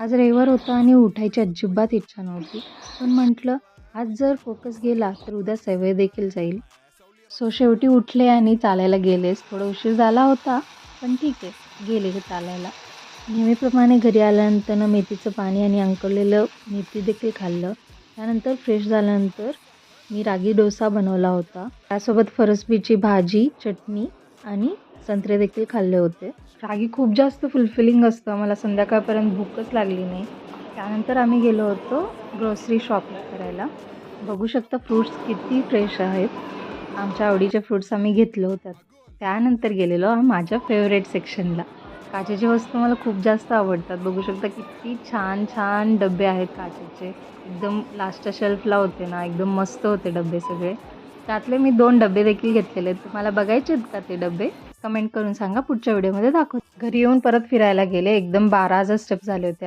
आज रविवार होता आणि उठायची अजिबात इच्छा नव्हती. पण म्हटलं आज जर फोकस गेला तर उद्या सवय देखील जाईल. सो शेवटी उठले आणि चालायला गेलेस. थोडा उशीर झाला होता पण ठीक आहे गेले चालायला. नेहमीप्रमाणे घरी आल्यानंतर मेथीचं पाणी आणि अंकवलेलं मेथी देखील खाल्लं. त्यानंतर फ्रेश झाल्यानंतर मी रागी डोसा बनवला होता. त्यासोबत फरसबीची भाजी चटणी आणि संत्रे देखील खाल्ले होते. रागी खूप जास्त फुलफिलिंग असतं. मला संध्याकाळपर्यंत भूकच लागली नाही. त्यानंतर आम्ही गेलो होतो ग्रोसरी शॉपिंग करायला. बघू शकता फ्रूट्स किती फ्रेश आहेत. आमच्या आवडीचे फ्रूट्स आम्ही घेतले होतात त्यानंतर गेलेलो माझ्या फेवरेट सेक्शनला काचेचे वस्तू मला खूप जास्त आवडतात. बघू शकता किती छान छान डबे आहेत काचेचे. एकदम लास्टच्या शेल्फला होते ना. एकदम मस्त होते डबे सगळे. त्यातले मी दोन डबे देखील घेतलेले आहेत. तुम्हाला बघायचे आहेत का ते डबे? कमेंट करून सांगा. पुढच्या व्हिडिओमध्ये दाखव घरी येऊन परत फिरायला गेले. एकदम बारा हजार स्टेप झाले होते